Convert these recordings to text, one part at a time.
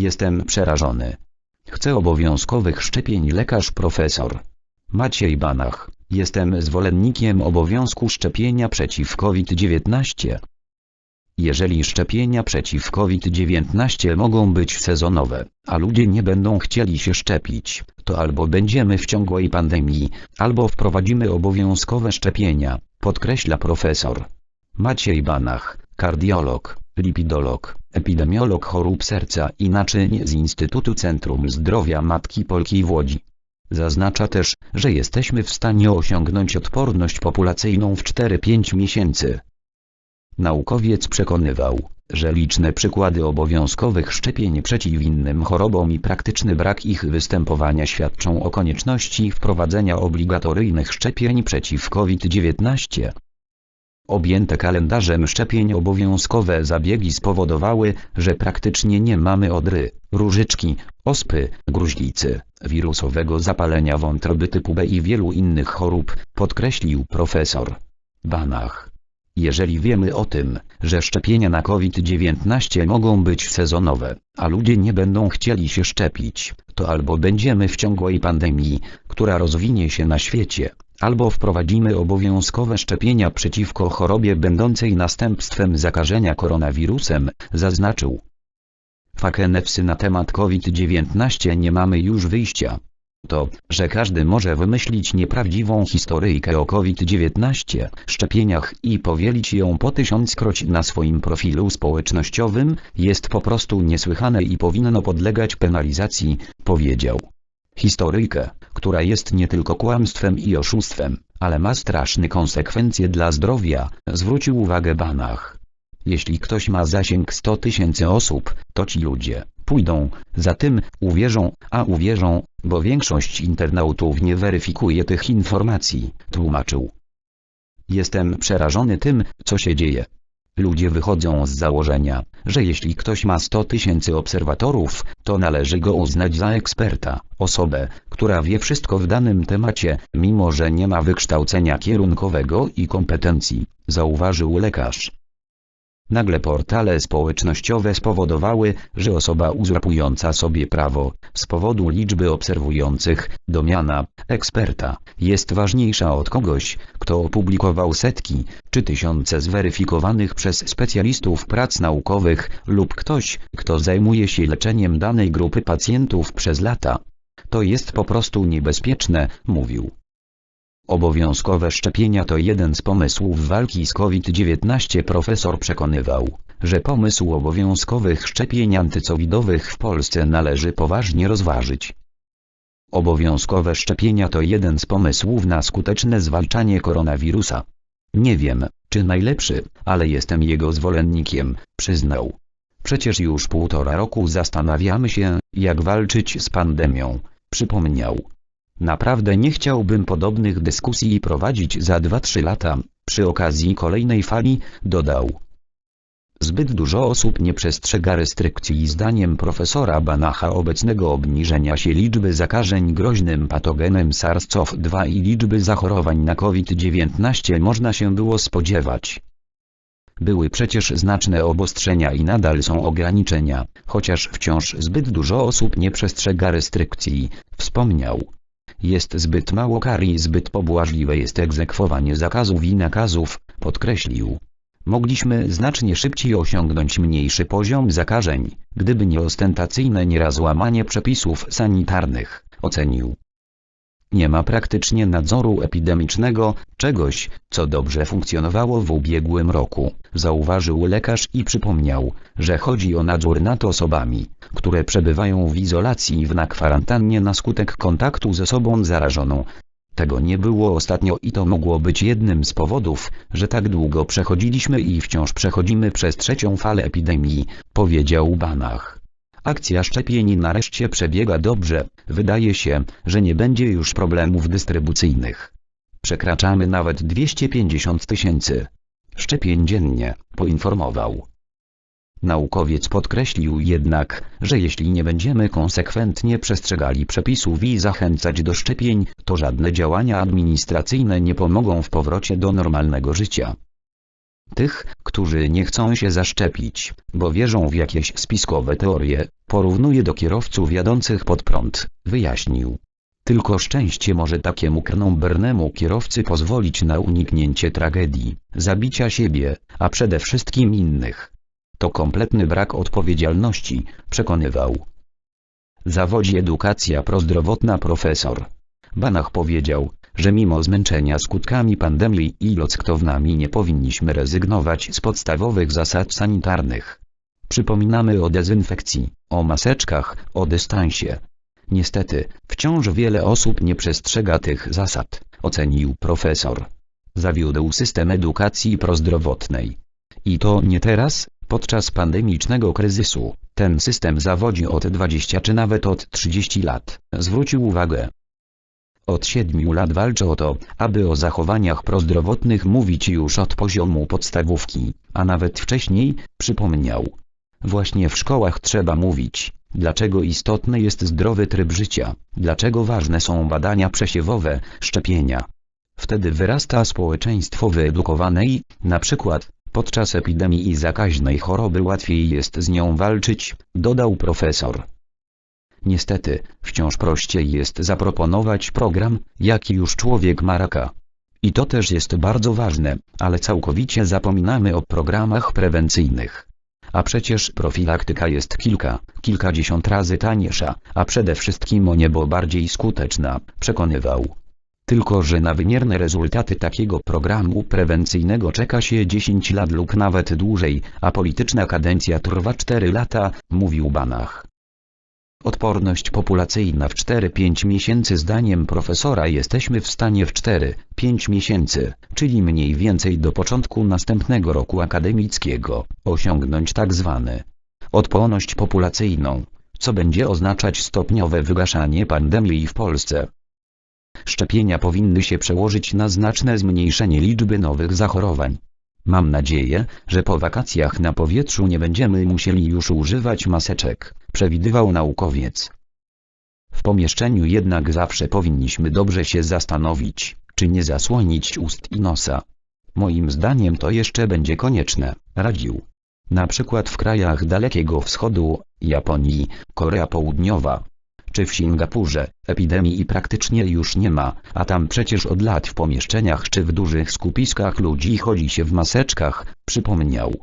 Jestem przerażony. Chcę obowiązkowych szczepień lekarz profesor. Maciej Banach. Jestem zwolennikiem obowiązku szczepienia przeciw COVID-19. Jeżeli szczepienia przeciw COVID-19 mogą być sezonowe, a ludzie nie będą chcieli się szczepić, to albo będziemy w ciągłej pandemii, albo wprowadzimy obowiązkowe szczepienia, podkreśla profesor. Maciej Banach, kardiolog, lipidolog, epidemiolog chorób serca i naczyń z Instytutu Centrum Zdrowia Matki Polki w Łodzi. Zaznacza też, że jesteśmy w stanie osiągnąć odporność populacyjną w 4-5 miesięcy. Naukowiec przekonywał, że liczne przykłady obowiązkowych szczepień przeciw innym chorobom i praktyczny brak ich występowania świadczą o konieczności wprowadzenia obligatoryjnych szczepień przeciw COVID-19. Objęte kalendarzem szczepień obowiązkowe zabiegi spowodowały, że praktycznie nie mamy odry, różyczki, ospy, gruźlicy, wirusowego zapalenia wątroby typu B i wielu innych chorób, podkreślił profesor Banach. Jeżeli wiemy o tym, że szczepienia na COVID-19 mogą być sezonowe, a ludzie nie będą chcieli się szczepić, to albo będziemy w ciągłej pandemii, która rozwinie się na świecie, albo wprowadzimy obowiązkowe szczepienia przeciwko chorobie będącej następstwem zakażenia koronawirusem, zaznaczył. Fakenefsy na temat COVID-19 nie mamy już wyjścia. To, że każdy może wymyślić nieprawdziwą historyjkę o COVID-19, szczepieniach i powielić ją po tysiąckroć na swoim profilu społecznościowym, jest po prostu niesłychane i powinno podlegać penalizacji, powiedział. Historyjkę, która jest nie tylko kłamstwem i oszustwem, ale ma straszne konsekwencje dla zdrowia, zwrócił uwagę Banach. Jeśli ktoś ma zasięg 100 tysięcy osób, to ci ludzie pójdą, za tym uwierzą, a uwierzą, bo większość internautów nie weryfikuje tych informacji, tłumaczył. Jestem przerażony tym, co się dzieje. Ludzie wychodzą z założenia, że jeśli ktoś ma 100 tysięcy obserwatorów, to należy go uznać za eksperta, osobę, która wie wszystko w danym temacie, mimo że nie ma wykształcenia kierunkowego i kompetencji, zauważył lekarz. Nagle portale społecznościowe spowodowały, że osoba uzurpująca sobie prawo, z powodu liczby obserwujących, do miana eksperta, jest ważniejsza od kogoś, kto opublikował setki, czy tysiące zweryfikowanych przez specjalistów prac naukowych, lub ktoś, kto zajmuje się leczeniem danej grupy pacjentów przez lata. To jest po prostu niebezpieczne, mówił. Obowiązkowe szczepienia to jeden z pomysłów walki z COVID-19 profesor przekonywał, że pomysł obowiązkowych szczepień antycowidowych w Polsce należy poważnie rozważyć. Obowiązkowe szczepienia to jeden z pomysłów na skuteczne zwalczanie koronawirusa. Nie wiem, czy najlepszy, ale jestem jego zwolennikiem, przyznał. Przecież już półtora roku zastanawiamy się, jak walczyć z pandemią, przypomniał. Naprawdę nie chciałbym podobnych dyskusji prowadzić za 2-3 lata, przy okazji kolejnej fali, dodał. Zbyt dużo osób nie przestrzega restrykcji zdaniem profesora Banacha obecnego obniżenia się liczby zakażeń groźnym patogenem SARS-CoV-2 i liczby zachorowań na COVID-19 można się było spodziewać. Były przecież znaczne obostrzenia i nadal są ograniczenia, chociaż wciąż zbyt dużo osób nie przestrzega restrykcji, wspomniał. Jest zbyt mało kar i zbyt pobłażliwe jest egzekwowanie zakazów i nakazów, podkreślił. Mogliśmy znacznie szybciej osiągnąć mniejszy poziom zakażeń, gdyby nie ostentacyjne nieraz łamanie przepisów sanitarnych, ocenił. Nie ma praktycznie nadzoru epidemicznego, czegoś, co dobrze funkcjonowało w ubiegłym roku, zauważył lekarz i przypomniał, że chodzi o nadzór nad osobami, które przebywają w izolacji w na kwarantannie na skutek kontaktu z osobą zarażoną. Tego nie było ostatnio i to mogło być jednym z powodów, że tak długo przechodziliśmy i wciąż przechodzimy przez trzecią falę epidemii, powiedział Banach. Akcja szczepień nareszcie przebiega dobrze, wydaje się, że nie będzie już problemów dystrybucyjnych. Przekraczamy nawet 250 tysięcy szczepień dziennie, poinformował. Naukowiec podkreślił jednak, że jeśli nie będziemy konsekwentnie przestrzegali przepisów i zachęcać do szczepień, to żadne działania administracyjne nie pomogą w powrocie do normalnego życia. Tych, którzy nie chcą się zaszczepić, bo wierzą w jakieś spiskowe teorie, porównuje do kierowców jadących pod prąd, wyjaśnił. Tylko szczęście może takiemu krnąbernemu kierowcy pozwolić na uniknięcie tragedii, zabicia siebie, a przede wszystkim innych. To kompletny brak odpowiedzialności, przekonywał. Zawodzi edukacja prozdrowotna profesor. Banach powiedział, że mimo zmęczenia skutkami pandemii i lockdownami nie powinniśmy rezygnować z podstawowych zasad sanitarnych. Przypominamy o dezynfekcji, o maseczkach, o dystansie. Niestety, wciąż wiele osób nie przestrzega tych zasad, ocenił profesor. Zawiódł system edukacji prozdrowotnej. I to nie teraz, podczas pandemicznego kryzysu. Ten system zawodzi od 20 czy nawet od 30 lat, zwrócił uwagę. Od siedmiu lat walczę o to, aby o zachowaniach prozdrowotnych mówić już od poziomu podstawówki, a nawet wcześniej, przypomniał. Właśnie w szkołach trzeba mówić, dlaczego istotny jest zdrowy tryb życia, dlaczego ważne są badania przesiewowe, szczepienia. Wtedy wyrasta społeczeństwo wyedukowane i, na przykład, podczas epidemii i zakaźnej choroby łatwiej jest z nią walczyć, dodał profesor. Niestety, wciąż prościej jest zaproponować program, jaki już człowiek ma raka. I to też jest bardzo ważne, ale całkowicie zapominamy o programach prewencyjnych. A przecież profilaktyka jest kilka, kilkadziesiąt razy tańsza, a przede wszystkim o niebo bardziej skuteczna, przekonywał. Tylko że na wymierne rezultaty takiego programu prewencyjnego czeka się 10 lat lub nawet dłużej, a polityczna kadencja trwa 4 lata, mówił Banach. Odporność populacyjna w 4-5 miesięcy zdaniem profesora jesteśmy w stanie w 4-5 miesięcy, czyli mniej więcej do początku następnego roku akademickiego, osiągnąć tak zwany odporność populacyjną, co będzie oznaczać stopniowe wygaszanie pandemii w Polsce. Szczepienia powinny się przełożyć na znaczne zmniejszenie liczby nowych zachorowań. Mam nadzieję, że po wakacjach na powietrzu nie będziemy musieli już używać maseczek, przewidywał naukowiec. W pomieszczeniu jednak zawsze powinniśmy dobrze się zastanowić, czy nie zasłonić ust i nosa. Moim zdaniem to jeszcze będzie konieczne, radził. Na przykład w krajach Dalekiego Wschodu, Japonii, Korea Południowa, czy w Singapurze, epidemii praktycznie już nie ma, a tam przecież od lat w pomieszczeniach czy w dużych skupiskach ludzi chodzi się w maseczkach, przypomniał.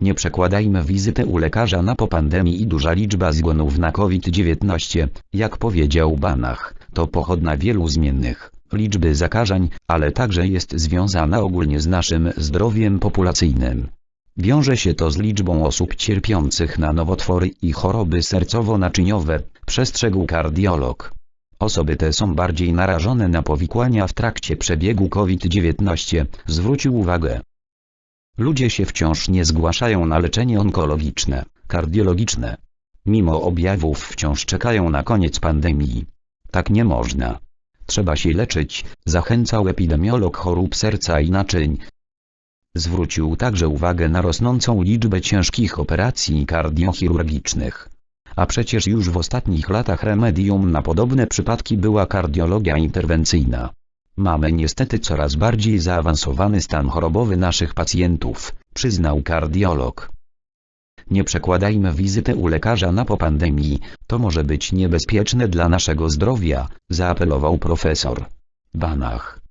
Nie przekładajmy wizytę u lekarza na po pandemii i duża liczba zgonów na COVID-19, jak powiedział Banach, to pochodna wielu zmiennych, liczby zakażeń, ale także jest związana ogólnie z naszym zdrowiem populacyjnym. Wiąże się to z liczbą osób cierpiących na nowotwory i choroby sercowo-naczyniowe, przestrzegł kardiolog. Osoby te są bardziej narażone na powikłania w trakcie przebiegu COVID-19, zwrócił uwagę. Ludzie się wciąż nie zgłaszają na leczenie onkologiczne, kardiologiczne. Mimo objawów wciąż czekają na koniec pandemii. Tak nie można. Trzeba się leczyć, zachęcał epidemiolog chorób serca i naczyń, Zwrócił także uwagę na rosnącą liczbę ciężkich operacji kardiochirurgicznych. A przecież już w ostatnich latach remedium na podobne przypadki była kardiologia interwencyjna. Mamy niestety coraz bardziej zaawansowany stan chorobowy naszych pacjentów, przyznał kardiolog. Nie przekładajmy wizytę u lekarza na po pandemii, to może być niebezpieczne dla naszego zdrowia, zaapelował profesor. Banach